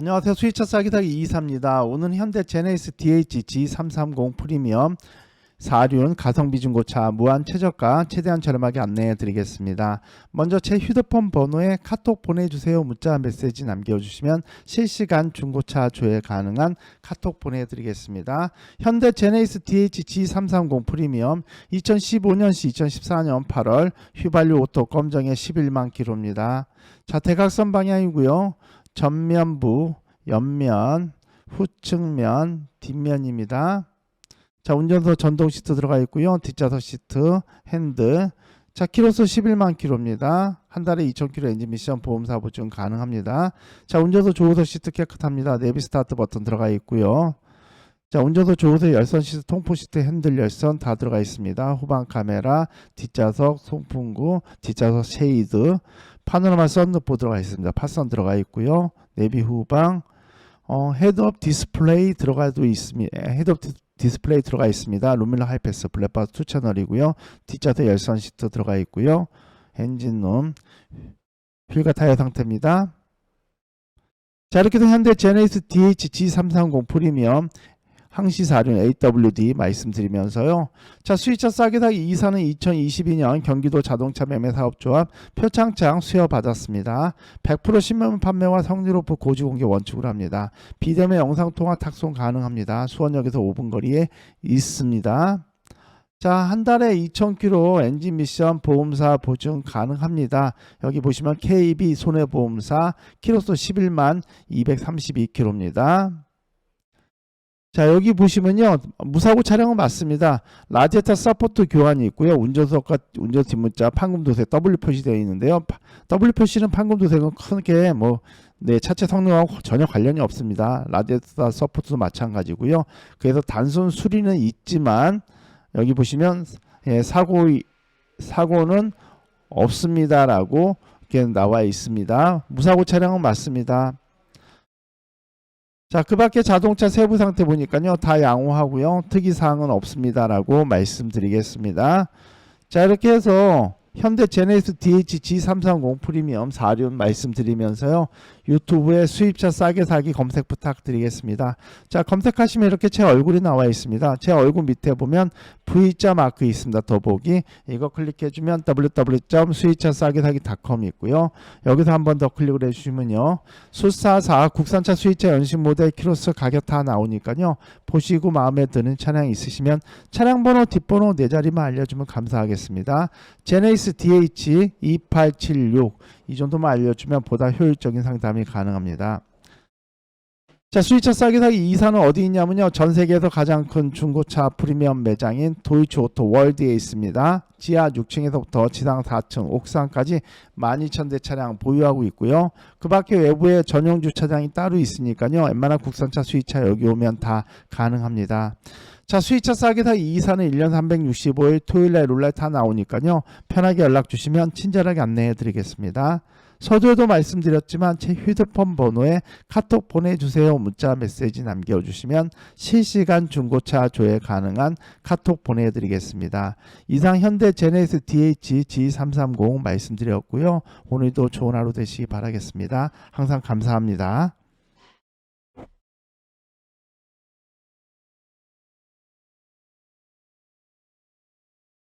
안녕하세요. 수위차 싸기다기 2사입니다. 오늘 현대 제네시스 DH G330 프리미엄 4륜 가성비 중고차 무한 최저가 최대한 저렴하게 안내해 드리겠습니다. 먼저 제 휴대폰 번호에 카톡 보내주세요 문자 메시지 남겨주시면 실시간 중고차 조회 가능한 카톡 보내드리겠습니다. 현대 제네시스 DH G330 프리미엄 2015년시 2014년 8월 휘발유 오토 검정의 11만 킬로입니다. 자 대각선 방향이고요. 전면부, 옆면, 후측면, 뒷면입니다. 자, 운전석 전동 시트 들어가 있고요. 뒷좌석 시트, 핸들. 자, 키로수 11만 킬로입니다. 한 달에 2,000킬로 엔진 미션 보험사 보증 가능합니다. 자, 운전석 조우석 시트 깨끗합니다. 내비 스타트 버튼 들어가 있고요. 자, 운전석 조우석 열선 시트, 통풍 시트, 핸들 열선 다 들어가 있습니다. 후방 카메라, 뒷좌석 송풍구, 뒷좌석 쉐이드, 파노라마 썬루프 들어가 있습니다. 파선 들어가 있고요. 내비 후방, 어, 헤드업 디스플레이 들어가도 있습니다. 헤드업 디, 디스플레이 들어가 있습니다. 루밀러 하이패스 블랙박스 2 채널이고요. 뒷좌석 열선 시트 들어가 있고요. 엔진룸, 휠과 타이어 상태입니다. 자 이렇게 해서 현대 제네시스 DH G330 프리미엄 항시사륜 AWD 말씀드리면서요. 자 수입차 싸게 사기 2사는 2022년 경기도 자동차 매매 사업조합 표창장 수여받았습니다. 100% 신문 판매와 성질 오프 고지 공개 원칙으로 합니다. 비대면 영상통화 탁송 가능합니다. 수원역에서 5분 거리에 있습니다. 자, 한 달에 2,000km 엔진 미션 보험사 보증 가능합니다. 여기 보시면 KB 손해보험사 키로수 11만 232km입니다. 자, 여기 보시면요. 무사고 차량은 맞습니다. 라제타 서포트 교환이 있고요. 운전석과 운전 뒷문자 판금 도색 W 표시되어 있는데요. 파- W 표시는 판금 도색은 크게 뭐 네, 차체 성능하고 전혀 관련이 없습니다. 라제타 서포트도 마찬가지고요. 그래서 단순 수리는 있지만 여기 보시면 예, 사고 사고는 없습니다라고 이렇게 나와 있습니다. 무사고 차량은 맞습니다. 자, 그 밖에 자동차 세부 상태 보니까요. 다 양호하고요. 특이 사항은 없습니다라고 말씀드리겠습니다. 자, 이렇게 해서 현대 제네시스 DH G330 프리미엄 4륜 말씀드리면서요. 유튜브에 수입차 싸게 사기 검색 부탁드리겠습니다. 자, 검색하시면 이렇게 제 얼굴이 나와 있습니다. 제 얼굴 밑에 보면 V자 마크 있습니다. 더보기. 이거 클릭해주면 www.수입차 싸게 사기.com이 있고요. 여기서 한 번 더 클릭을 해주시면요. 수사사 국산차 수입차 연식 모델 키로수 가격 다 나오니까요. 보시고 마음에 드는 차량 있으시면 차량 번호 뒷번호 네 자리만 알려주면 감사하겠습니다. 제네이스 DH 2876 이 정도만 알려주면 보다 효율적인 상담이 가능합니다. 자, 수입차 싸게 사기 2사는 어디 있냐면요. 전 세계에서 가장 큰 중고차 프리미엄 매장인 도이치 오토 월드에 있습니다. 지하 6층에서부터 지상 4층, 옥상까지 12,000대 차량 보유하고 있고요. 그 밖에 외부에 전용 주차장이 따로 있으니까요. 웬만한 국산차 수입차 여기 오면 다 가능합니다. 자, 수입차 싸게 사기 2사는 1년 365일 토요일날 룰렛 다 나오니까요. 편하게 연락 주시면 친절하게 안내해 드리겠습니다. 서두에도 말씀드렸지만 제 휴대폰 번호에 카톡 보내주세요 문자 메시지 남겨주시면 실시간 중고차 조회 가능한 카톡 보내드리겠습니다. 이상 현대 제네시스 DH G330 말씀드렸고요. 오늘도 좋은 하루 되시기 바라겠습니다. 항상 감사합니다.